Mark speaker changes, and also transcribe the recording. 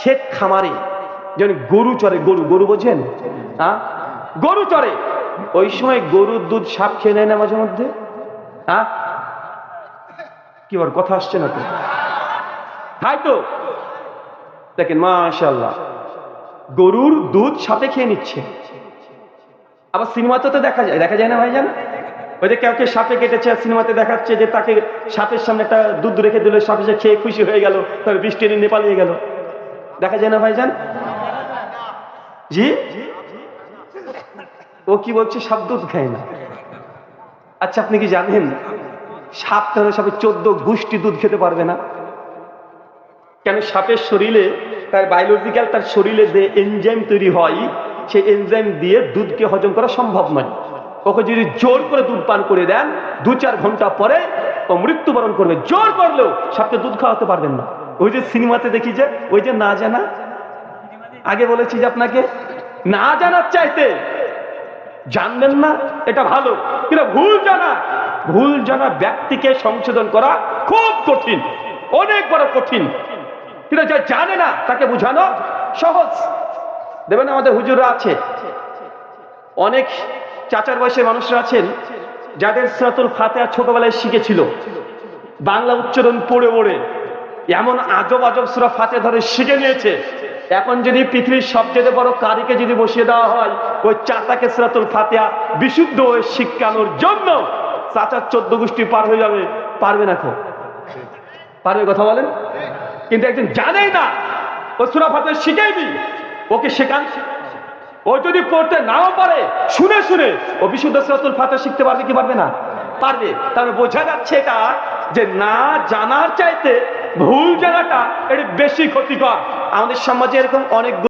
Speaker 1: ক্ষেত খামারে, যেন গরু চরে, গরু গরু বোঝেন? হ্যাঁ গরু চরে। ওই সময় গরুর দুধ সাপ খেয়ে নেয় না মাঝে মধ্যে? হ্যাঁ কি বল, কথা আসছে না তো? তাই তো? দেখেন মাশাল্লাহ গরুর দুধ সাপে খেয়ে নিচ্ছে। আবার সিনেমাতে তো দেখা যায় দেখা যায় না ভাইজান? ওই যে কেউ কেউ সাপে কেটেছে, আর সিনেমাতে দেখাচ্ছে যে তাকে সাপের সামনে একটা দুধ রেখে দিল, সাপে খেয়ে খুশি হয়ে গেল তবে বৃষ্টি নেপালে গেল। দেখা যায় না ভাইজান? জি? ও কি বলছে, সাপ দুধ খায় না। আচ্ছা আপনি কি জানেন, সাপ তাহলে সাপে চোদ্দ গুষ্টি দুধ খেতে পারবে না? কেন সাপের শরীরে তার বায়োলজিক্যাল তার শরীরে যে এনজাইম তৈরি হয়, সেই এনজাইম দিয়ে দুধকে হজম করা সম্ভব নয়। ওকে যদি জোর করে দুধ পান করে দেন, দু চার ঘণ্টা পরে ও মৃত্যুবরণ করবে। জোর করলেও সাপকে দুধ খাওয়াতে পারবেন না। ওই যে সিনেমাতে দেখি যে, ওই যে না জানা? আগে বলেছি যে আপনাকে, না জানার চাইতে জানবেন না, এটা ভালো। কিন্তু ভুল জানা ভুল জানা ব্যক্তিকে সংশোধন করা খুব কঠিন, অনেক বড় কঠিন। কিন্তু যা জানে না, তাকে বুঝানো সহজ। দেবেন আমাদের হুজুরা আছে, অনেক চাচার বয়সের মানুষরা আছেন, যাদের সিরাতুল ফাতেহা ছোটবেলায় শিখেছিল। বাংলা উচ্চারণ পড়ে পড়ে। এমন আজব আজব সুরা ফাতে ধরে শিখে নিয়েছে। এখন যদি পৃথিবীর সবচেয়ে বড় কারিকে যদি বসিয়ে দেওয়া হয়, ওই চাচাকে সিরাতুল ফাতেহা বিশুদ্ধ হয়ে শিক্ষানোর জন্য চাচার চোদ্দ গোষ্ঠী পার হয়ে যাবে। পারবে না খো পারবে কথা বলেন? কিন্তু একজন জানেই না, ও সুরা ফাতে শিখেইনি ওকে শেখান। ও যদি পড়তে নাও পারে, শুনে শুনে ও বিশুদ্ধ সিরাতুল ফাতে শিখতে পারবে কি পারবে না? পারবে। তাহলে বোঝা যাচ্ছে এটা যে না জানার চাইতে ভুল জায়গাটা এটা বেশি ক্ষতিকর। আমাদের সমাজে এরকম অনেক